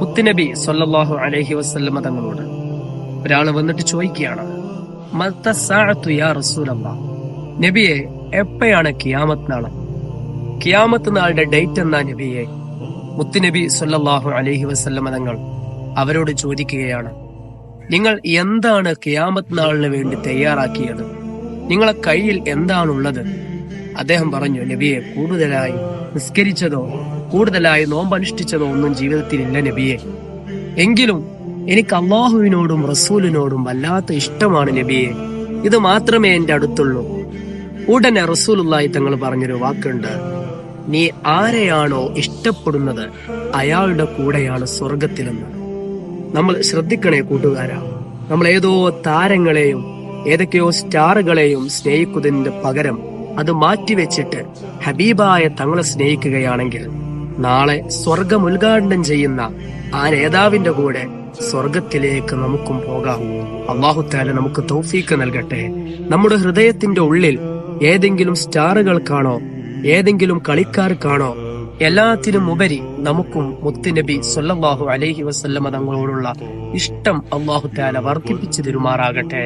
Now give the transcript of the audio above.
പുത്തുനബി സൊല്ലാഹു അലഹി വസ്ല്ല തങ്ങളോട് ഒരാൾ വന്നിട്ട് ചോദിക്കുകയാണ്? നബിയെ എപ്പോഴാണ് കിയാമത്ത് നാളെ? കിയാമത്ത് നാളുടെ ഡേറ്റ് എന്നാ നബിയെ? മുത്തുനബി സൊല്ലാഹു അലഹി വസ്ല്ല തങ്ങൾ അവരോട് ചോദിക്കുകയാണ് നിങ്ങൾ എന്താണ് കിയാമത്ത് നാളിന് വേണ്ടി തയ്യാറാക്കിയത്? നിങ്ങളെ കയ്യിൽ എന്താണുള്ളത്? അദ്ദേഹം പറഞ്ഞു നബിയെ കൂടുതലായി നിസ്കരിച്ചതോ കൂടുതലായി നോമ്പനുഷ്ഠിച്ചതോ ഒന്നും ജീവിതത്തിലില്ല നബിയെ. എങ്കിലും എനിക്ക് അള്ളാഹുവിനോടും റസൂലിനോടും വല്ലാത്ത ഇഷ്ടമാണ് നബിയെ. ഇത് മാത്രമേ എന്റെ അടുത്തുള്ളൂ. ഉടനെ റസൂലുള്ളായി തങ്ങൾ പറഞ്ഞൊരു വാക്കുണ്ട്. നീ ആരെയാണോ ഇഷ്ടപ്പെടുന്നത് അയാളുടെ കൂടെയാണ് സ്വർഗത്തിലെന്ന് നമ്മൾ ശ്രദ്ധിക്കണേ കൂട്ടുകാരാ. നമ്മൾ ഏതോ താരങ്ങളെയും ഏതൊക്കെയോ സ്റ്റാറുകളെയും സ്നേഹിക്കുന്നതിന്റെ പകരം അത് മാറ്റിവെച്ചിട്ട് ഹബീബായ തങ്ങളെ സ്നേഹിക്കുകയാണെങ്കിൽ നാളെ സ്വർഗം ഉദ്ഘാടനം ചെയ്യുന്ന ആ നേതാവിന്റെ കൂടെ സ്വർഗത്തിലേക്ക് നമുക്കും പോകാം. അള്ളാഹുത്താല നമുക്ക് തൗഫീക്ക് നൽകട്ടെ. നമ്മുടെ ഹൃദയത്തിന്റെ ഉള്ളിൽ ഏതെങ്കിലും സ്റ്റാറുകൾക്കാണോ ഏതെങ്കിലും കളിക്കാർക്കാണോ എല്ലാത്തിനും ഉപരി നമുക്കും മുത്തുനബി സൊല്ലാഹു അലൈഹി വസല്ലമ തങ്ങളോടുള്ള ഇഷ്ടം അള്ളാഹുത്താല വർദ്ധിപ്പിച്ചു തരുമാറാകട്ടെ.